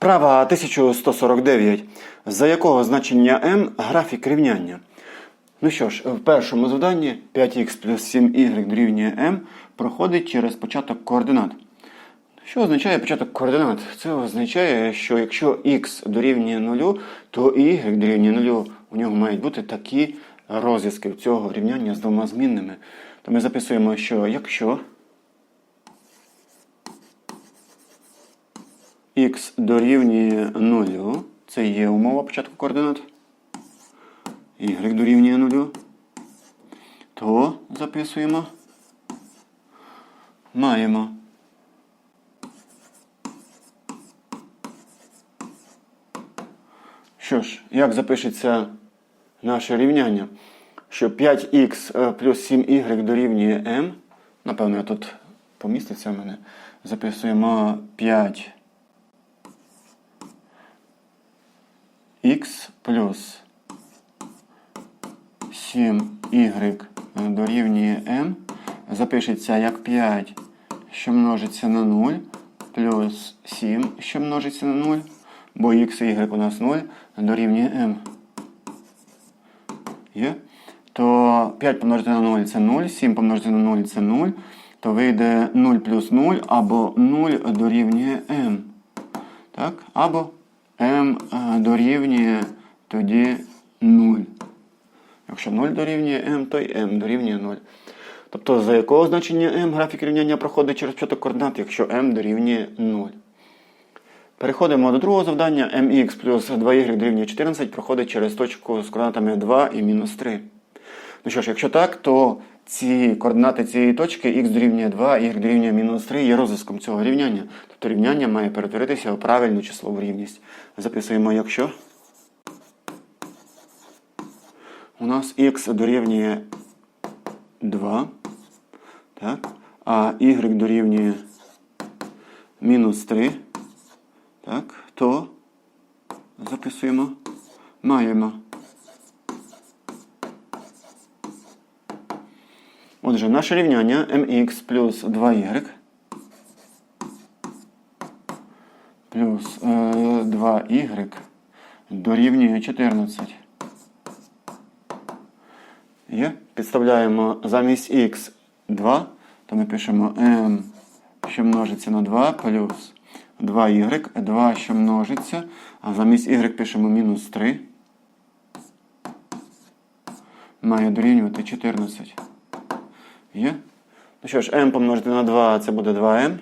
Вправа 1149. За якого значення m графік рівняння? Ну що ж, в першому завданні 5х плюс 7y дорівнює m проходить через початок координат. Що означає початок координат? Це означає, що якщо x дорівнює 0, то y дорівнює 0. У нього мають бути такі розв'язки цього рівняння з двома змінними. То ми записуємо, що якщо x дорівнює 0, це є умова початку координат, y дорівнює 0, то записуємо, маємо. Що ж, як запишеться наше рівняння? Що 5х плюс 7y дорівнює m. Напевно, я тут поміститься в мене. Записуємо 5 х плюс 7y дорівнює m. Запишеться як 5, що множиться на 0, плюс 7, що множиться на 0, бо x і y у нас 0 дорівнює m. Є? То 5 помножити на 0 це 0, 7 помножити на 0 це 0, то вийде 0 плюс 0 або 0 дорівнює m. Так? Або m дорівнює тоді 0. Якщо 0 дорівнює m, то й m дорівнює 0. Тобто за якого значення m графік рівняння проходить через початок координат, якщо m дорівнює 0. Переходимо до другого завдання. mx плюс 2y дорівнює 14 проходить через точку з координатами 2 і мінус 3. Ну що ж, якщо так, то ці координати цієї точки x дорівнює 2, y дорівнює мінус 3 є розв'язком цього рівняння. Тобто рівняння має перетворитися у правильну числову рівність. Записуємо, якщо у нас x дорівнює 2, так, а y дорівнює мінус 3, так, то записуємо, маємо. Отже, наше рівняння mx плюс 2y плюс е, 2y дорівнює 14. Є? Підставляємо замість x 2, то ми пишемо m, що множиться на 2, плюс 2y, 2, що множиться, а замість y пишемо мінус 3. Має дорівнювати 14. Є? Ну що ж, m помножити на 2, це буде 2m.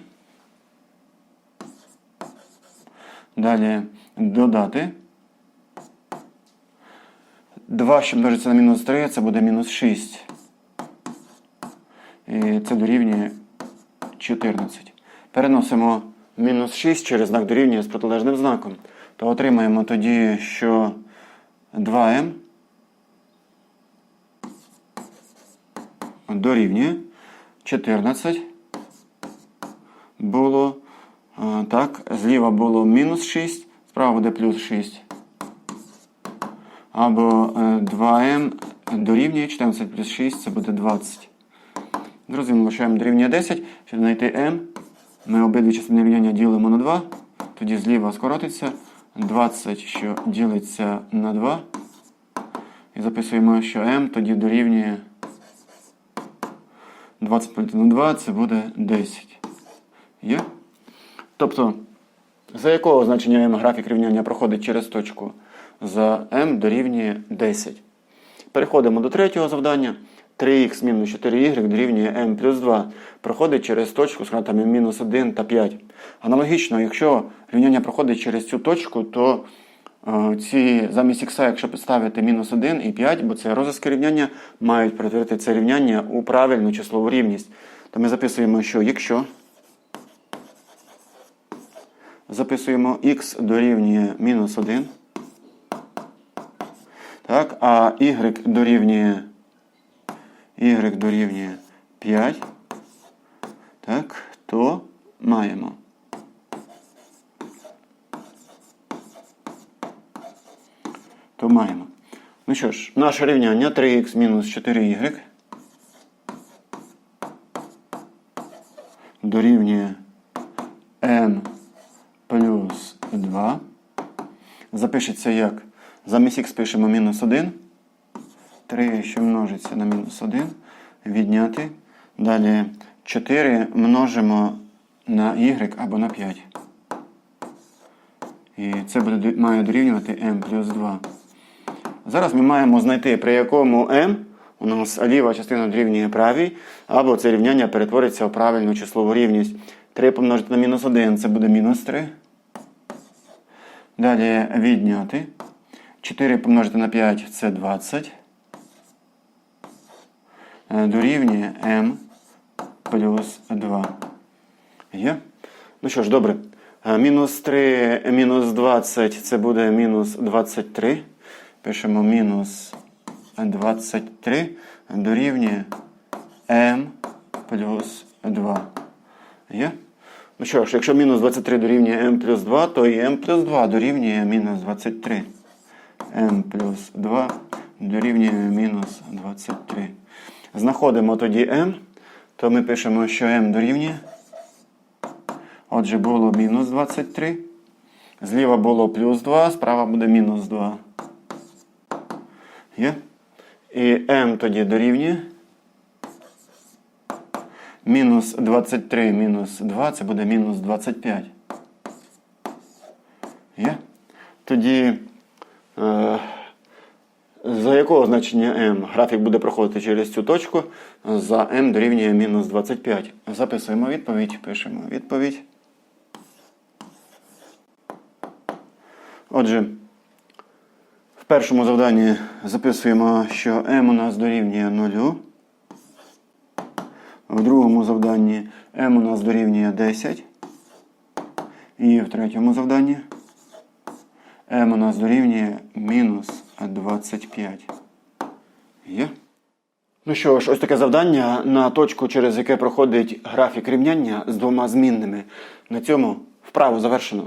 Далі додати. 2, що множиться на мінус 3, це буде мінус 6. І це дорівнює 14. Переносимо мінус 6 через знак дорівнює з протилежним знаком. То отримаємо тоді, що 2m дорівнює 14. Було так, зліва було мінус 6, справа буде плюс 6. Або 2m дорівнює 14 плюс 6, це буде 20. Зрозуміло, що m дорівнює 10. Щоб знайти m, ми обидві частини рівняння ділимо на 2. Тоді зліва скоротиться 20, що ділиться на 2. І записуємо, що m тоді дорівнює 20 поділити на 2, це буде 10. Є? Тобто, за якого значення m графік рівняння проходить через точку? За m дорівнює 10. Переходимо до третього завдання. 3х мінус 4y дорівнює m плюс 2 проходить через точку з гранатами мінус 1 та 5. Аналогічно, якщо рівняння проходить через цю точку, то ці замість х, якщо підставити мінус 1 і 5, бо це розв'язки рівняння, мають перетворити це рівняння у правильну числову рівність. То ми записуємо, що якщо записуємо х дорівнює мінус 1, так, а y дорівнює y дорівнює 5, так, то маємо. То маємо. Ну що ж, наше рівняння 3х мінус 4y дорівнює m плюс 2. 2. Запишеться як? Замість х пишемо мінус 1. 3, що множиться на мінус 1. Відняти. Далі 4 множимо на y або на 5. І це буде, має дорівнювати m плюс 2. Зараз ми маємо знайти, при якому m у нас ліва частина дорівнює правій, або це рівняння перетвориться в правильну числову рівність. 3 помножити на мінус 1 це буде мінус 3. Далі відняти. 4 помножити на 5 це 20. Е, Дорівнює m плюс 2. Є? Ну що ж, добре. Е, Мінус 3, мінус 20 це буде мінус 23. Пишемо мінус 23 дорівнює m плюс 2. Є? Ну що ж, якщо мінус 23 дорівнює m плюс 2, то і m плюс 2 дорівнює мінус 23. m плюс 2 дорівнює мінус 23. Знаходимо тоді m, то ми пишемо, що m дорівнює. Отже, було мінус 23. Зліва було плюс 2, справа буде мінус 2. Є? І m тоді дорівнює. Мінус 23 мінус 2 це буде мінус 25. Є? Тоді е, за якого значення m графік буде проходити через цю точку, за m дорівнює мінус 25. Записуємо відповідь, пишемо відповідь. Отже, першому завданні записуємо, що m у нас дорівнює 0. В другому завданні m у нас дорівнює 10. І в третьому завданні m у нас дорівнює мінус 25. Є? Ну що ж, ось таке завдання на точку, через яке проходить графік рівняння з двома змінними. На цьому вправу завершено.